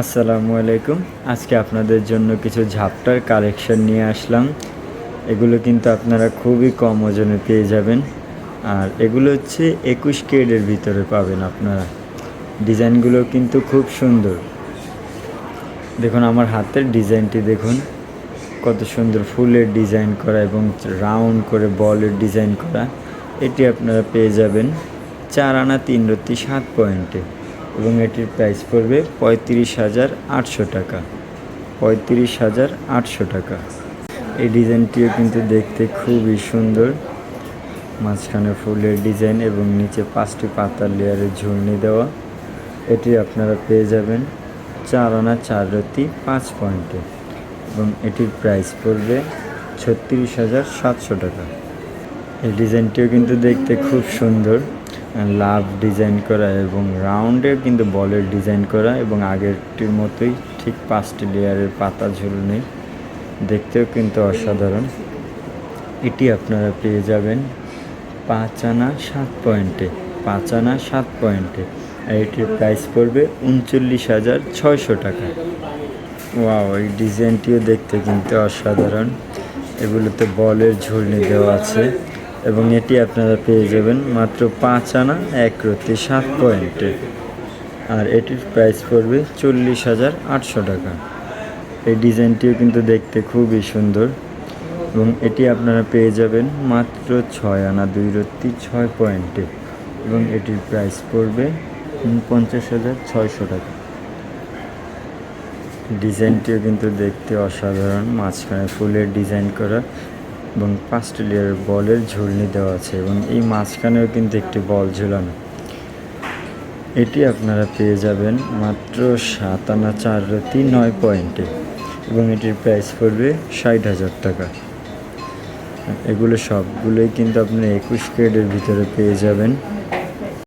আসসালামু আলাইকুম। আজকে আপনাদের জন্য কিছু ঝাপটার কালেকশন নিয়ে আসলাম। এগুলো কিন্তু আপনারা খুবই কম ওজনে পেয়ে যাবেন। আর এগুলো হচ্ছে একুশ কেডের ভিতরে পাবেন আপনারা। ডিজাইনগুলো কিন্তু খুব সুন্দর। দেখুন, আমার হাতের ডিজাইনটি দেখুন। কত সুন্দর ফুলের ডিজাইন করা এবং রাউন্ড করে বলের ডিজাইন করা। এটি আপনারা পেয়ে যাবেন চার আনা তিন রত্তি সাত পয়েন্টে। এবং এটির প্রাইস পড়বে পঁয়ত্রিশ হাজার আটশো টাকা। পঁয়ত্রিশ হাজার আটশো টাকা। এই ডিজাইনটিও কিন্তু দেখতে খুবই সুন্দর। মাঝখানে ফুলের ডিজাইন এবং নিচে পাঁচটি পাতার লেয়ারের ঝুলনি দেওয়া। এটি আপনারা পেয়ে যাবেন চার আনা চার রতি পাঁচ পয়েন্টে। এবং এটির প্রাইস পড়বে ছত্রিশ হাজার সাতশো টাকা। এই ডিজাইনটিও কিন্তু দেখতে খুব সুন্দর। লাভ ডিজাইন করা এবং রাউন্ডের কিন্তু বলের ডিজাইন করা এবং আগেরটির মতোই ঠিক পাঁচটি লেয়ারের পাতা ঝুলনি। দেখতেও কিন্তু অসাধারণ। এটি আপনারা পেয়ে যাবেন পাঁচ আনা সাত পয়েন্টে, পাঁচ আনা সাত পয়েন্টে। আর এটির প্রাইস পড়বে উনচল্লিশ হাজার ছয়শো টাকা। ওয়াও এই ডিজাইনটিও দেখতে কিন্তু অসাধারণ। এগুলোতে বলের ঝুলনি দেওয়া আছে। এবং এটি আপনারা পেয়ে যাবেন মাত্র পাঁচ আনা, এক রতি সাত পয়েন্টে। আর এটির প্রাইস পড়বে চল্লিশ হাজার আটশো টাকা। এই ডিজাইনটিও কিন্তু দেখতে খুবই সুন্দর এবং এটি আপনারা পেয়ে যাবেন মাত্র ছয় আনা, দুই রত্তি ছয় পয়েন্টে। এবং এটির প্রাইস পড়বে পঞ্চাশ হাজার ছয়শো টাকা। ডিজাইনটিও কিন্তু দেখতে অসাধারণ, মাঝখানে ফুলের ডিজাইন করা। এবং পাঁচটি লেয়ার বলের ঝুলনি দেওয়া আছে এবং এই মাঝখানেও কিন্তু একটি বল ঝুলানো। এটি আপনারা পেয়ে যাবেন মাত্র সাত আনা চার রতি নয় পয়েন্টে এবং এটির প্রাইস পড়বে ষাট হাজার টাকা। এগুলো সবগুলোই কিন্তু আপনি একুশ গ্রেডের ভিতরে পেয়ে যাবেন।